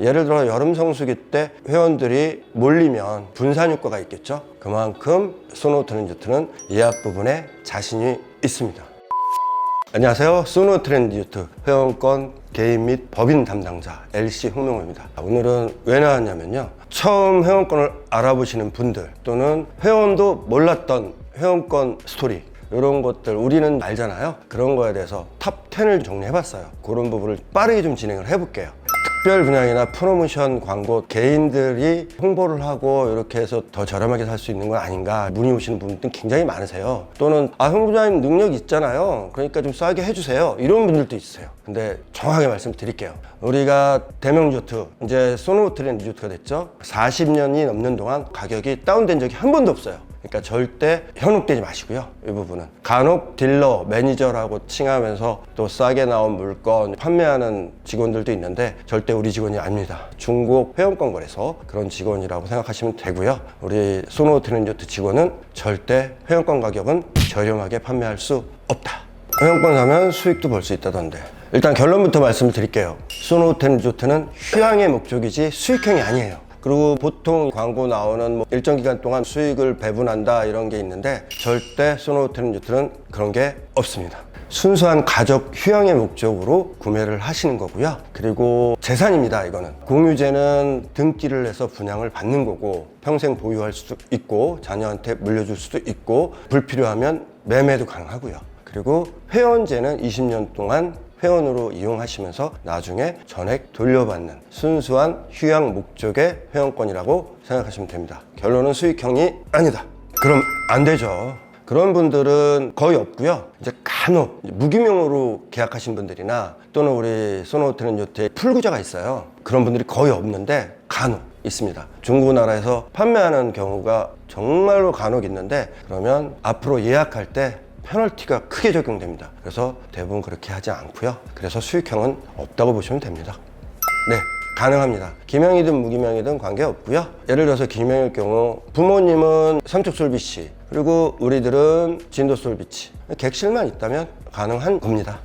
예를 들어 여름 성수기 때 회원들이 몰리면 분산 효과가 있겠죠. 그만큼 소노 트랜지트는 예약 부분에 자신이 있습니다. 안녕하세요. 소노 트렌디유트 회원권 개인 및 법인 담당자 LC 홍명호입니다. 오늘은 왜 나왔냐면요. 처음 회원권을 알아보시는 분들 또는 회원도 몰랐던 회원권 스토리 이런 것들 우리는 알잖아요. 그런 거에 대해서 탑 10을 정리해봤어요. 그런 부분을 빠르게 좀 진행을 해볼게요. 특별 분양이나 프로모션 광고 개인들이 홍보를 하고 이렇게 해서 더 저렴하게 살 수 있는 건 아닌가. 문의 오시는 분들 굉장히 많으세요. 또는 아 홍보자님 능력 있잖아요. 그러니까 좀 싸게 해주세요. 이런 분들도 있어요. 근데 정확하게 말씀드릴게요. 우리가 대명 리조트 이제 소노트렌 리조트가 됐죠? 40년이 넘는 동안 가격이 다운된 적이 한 번도 없어요 그러니까 절대 현혹되지 마시고요. 이 부분은 간혹 딜러, 매니저라고 칭하면서 또 싸게 나온 물건 판매하는 직원들도 있는데 절대 우리 직원이 아닙니다. 중국 회원권 거래소 그런 직원이라고 생각하시면 되고요. 우리 소노 트렌저트 직원은 절대 회원권 가격은 저렴하게 판매할 수 없다. 회원권 사면 수익도 벌 수 있다던데. 일단 결론부터 말씀을 드릴게요. 소노텐 리조트는 휴양의 목적이지 수익형이 아니에요. 그리고 보통 광고 나오는 뭐 일정 기간 동안 수익을 배분한다 이런 게 있는데 절대 소노텐 리조트는 그런 게 없습니다. 순수한 가족 휴양의 목적으로 구매를 하시는 거고요. 그리고 재산입니다, 이거는. 공유제는 등기를 해서 분양을 받는 거고 평생 보유할 수도 있고 자녀한테 물려줄 수도 있고 불필요하면 매매도 가능하고요. 그리고 회원제는 20년 동안 회원으로 이용하시면서 나중에 전액 돌려받는 순수한 휴양 목적의 회원권이라고 생각하시면 됩니다. 결론은 수익형이 아니다. 그럼 안 되죠. 그런 분들은 거의 없고요. 이제 간혹 무기명으로 계약하신 분들이나 또는 우리 소노트는 요트에 풀구자가 있어요. 그런 분들이 거의 없는데 간혹 있습니다. 중국나라에서 판매하는 경우가 정말로 간혹 있는데 그러면 앞으로 예약할 때 페널티가 크게 적용됩니다. 그래서 대부분 그렇게 하지 않고요. 그래서 수익형은 없다고 보시면 됩니다. 네, 가능합니다. 기명이든 무기명이든 관계없고요. 예를 들어서 기명일 경우 부모님은 삼척솔비치 그리고 우리들은 진도솔비치 객실만 있다면 가능한 겁니다.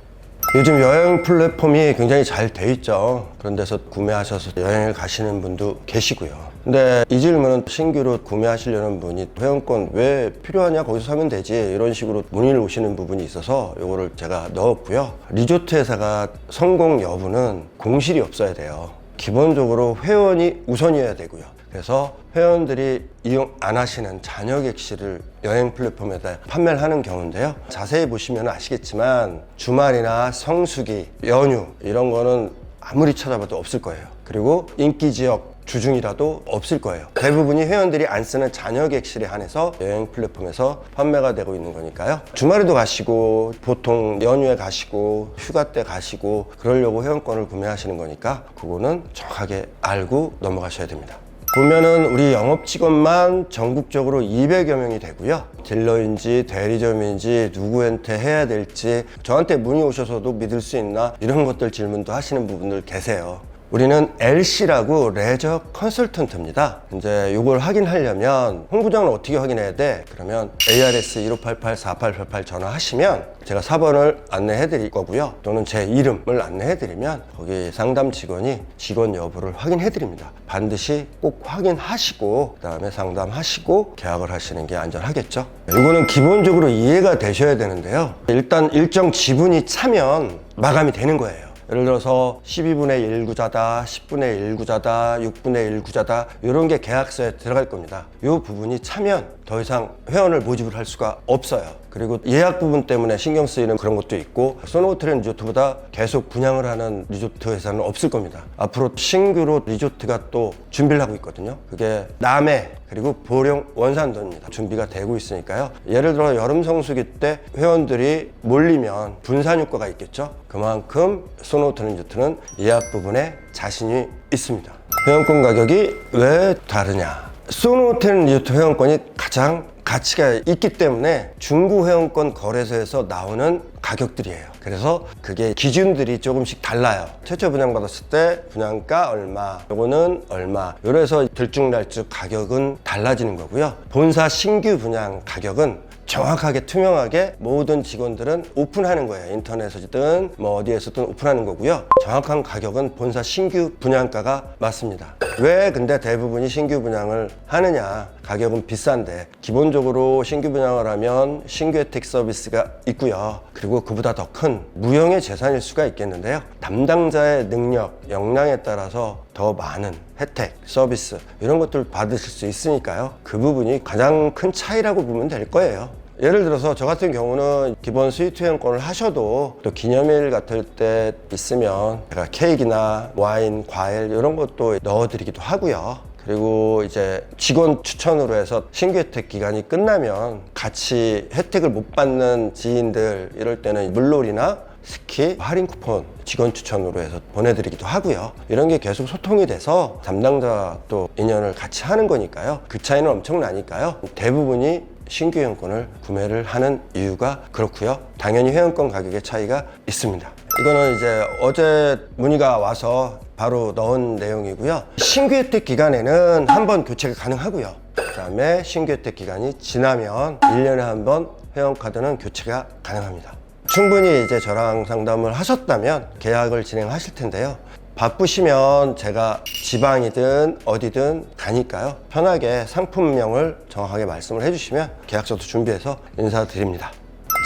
요즘 여행 플랫폼이 굉장히 잘 돼 있죠. 그런 데서 구매하셔서 여행을 가시는 분도 계시고요. 근데 이 질문은 신규로 구매하시려는 분이 회원권 왜 필요하냐 거기서 사면 되지 이런 식으로 문의를 오시는 부분이 있어서 요거를 제가 넣었고요. 리조트 회사가 성공 여부는 공실이 없어야 돼요. 기본적으로 회원이 우선이어야 되고요. 그래서 회원들이 이용 안 하시는 자녀 객실을 여행 플랫폼에다 판매를 하는 경우인데요. 자세히 보시면 아시겠지만 주말이나 성수기, 연휴 이런 거는 아무리 찾아봐도 없을 거예요. 그리고 인기 지역 주중이라도 없을 거예요. 대부분이 회원들이 안 쓰는 자녀 객실에 한해서 여행 플랫폼에서 판매가 되고 있는 거니까요. 주말에도 가시고 보통 연휴에 가시고 휴가 때 가시고 그러려고 회원권을 구매하시는 거니까 그거는 정확하게 알고 넘어가셔야 됩니다. 보면은 우리 영업 직원만 전국적으로 200여 명이 되고요. 딜러인지 대리점인지 누구한테 해야 될지 저한테 문의 오셔서도 믿을 수 있나 이런 것들 질문도 하시는 분들 계세요. 우리는 LC라고 레저 컨설턴트입니다. 이제 이걸 확인하려면 홍보장을 어떻게 확인해야 돼? 그러면 ARS 1588-4888 전화하시면 제가 4번을 안내해 드릴 거고요. 또는 제 이름을 안내해 드리면 거기 상담 직원이 직원 여부를 확인해 드립니다. 반드시 꼭 확인하시고 그다음에 상담하시고 계약을 하시는 게 안전하겠죠. 이거는 기본적으로 이해가 되셔야 되는데요. 일단 일정 지분이 차면 마감이 되는 거예요. 예를 들어서 12분의 1 구자다, 10분의 1 구자다, 6분의 1 구자다 이런 게 계약서에 들어갈 겁니다. 이 부분이 차면 더 이상 회원을 모집을 할 수가 없어요. 그리고 예약 부분 때문에 신경 쓰이는 그런 것도 있고 소노트렌 리조트보다 계속 분양을 하는 리조트 회사는 없을 겁니다. 앞으로 신규로 리조트가 또 준비를 하고 있거든요. 그게 남해 그리고 보령 원산도입니다. 준비가 되고 있으니까요. 예를 들어 여름 성수기 때 회원들이 몰리면 분산 효과가 있겠죠. 그만큼 소노트렌 리조트는 예약 부분에 자신이 있습니다. 회원권 가격이 왜 다르냐? 소노텔 리조트 회원권이 가장 가치가 있기 때문에 중구 회원권 거래소에서 나오는 가격들이에요. 그래서 그게 기준들이 조금씩 달라요. 최초 분양받았을 때 분양가 얼마, 요거는 얼마. 이래서 들쭉날쭉 가격은 달라지는 거고요. 본사 신규 분양 가격은 정확하게 투명하게 모든 직원들은 오픈하는 거예요. 인터넷이든 뭐 어디에서든 오픈하는 거고요. 정확한 가격은 본사 신규 분양가가 맞습니다. 왜 근데 대부분이 신규 분양을 하느냐? 가격은 비싼데 기본적으로 신규 분양을 하면 신규 혜택 서비스가 있고요. 그리고 그보다 더 큰 무형의 재산일 수가 있겠는데요. 담당자의 능력, 역량에 따라서 더 많은 혜택, 서비스 이런 것들을 받으실 수 있으니까요. 그 부분이 가장 큰 차이라고 보면 될 거예요. 예를 들어서 저 같은 경우는 기본 스위트 회원권을 하셔도 또 기념일 같을 때 있으면 제가 케이크나 와인, 과일 이런 것도 넣어드리기도 하고요. 그리고 이제 직원 추천으로 해서 신규 혜택 기간이 끝나면 같이 혜택을 못 받는 지인들 이럴 때는 물놀이나 스키 할인 쿠폰 직원 추천으로 해서 보내드리기도 하고요. 이런 게 계속 소통이 돼서 담당자 또 인연을 같이 하는 거니까요. 그 차이는 엄청나니까요. 대부분이 신규 회원권을 구매를 하는 이유가 그렇고요. 당연히 회원권 가격의 차이가 있습니다. 이거는 이제 어제 문의가 와서 바로 넣은 내용이고요. 신규 혜택 기간에는 한 번 교체가 가능하고요. 그다음에 신규 혜택 기간이 지나면 1년에 한 번 회원카드는 교체가 가능합니다. 충분히 이제 저랑 상담을 하셨다면 계약을 진행하실 텐데요. 바쁘시면 제가 지방이든 어디든 가니까요. 편하게 상품명을 정확하게 말씀을 해주시면 계약서도 준비해서 인사드립니다.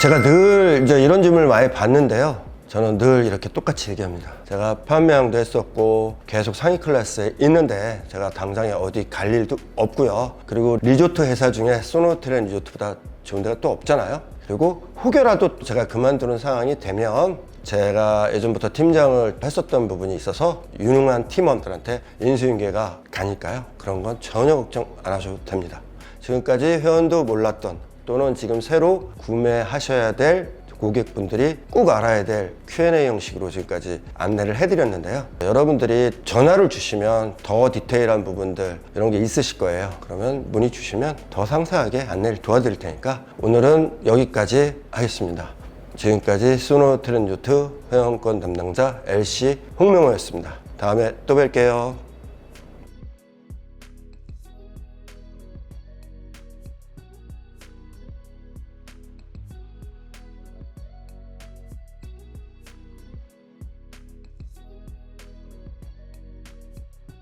제가 늘 이제 이런 질문을 많이 받는데요. 저는 늘 이렇게 똑같이 얘기합니다. 제가 판매왕도 했었고 계속 상위 클래스에 있는데 제가 당장에 어디 갈 일도 없고요. 그리고 리조트 회사 중에 소노트렌 리조트보다 좋은 데가 또 없잖아요. 그리고 혹여라도 제가 그만두는 상황이 되면 제가 예전부터 팀장을 했었던 부분이 있어서 유능한 팀원들한테 인수인계가 가니까요. 그런 건 전혀 걱정 안 하셔도 됩니다. 지금까지 회원도 몰랐던 또는 지금 새로 구매하셔야 될 고객분들이 꼭 알아야 될 Q&A 형식으로 지금까지 안내를 해드렸는데요. 여러분들이 전화를 주시면 더 디테일한 부분들 이런 게 있으실 거예요. 그러면 문의 주시면 더 상세하게 안내를 도와드릴 테니까 오늘은 여기까지 하겠습니다. 지금까지 소노 트렌조트 회원권 담당자 LC 홍명호였습니다. 다음에 또 뵐게요.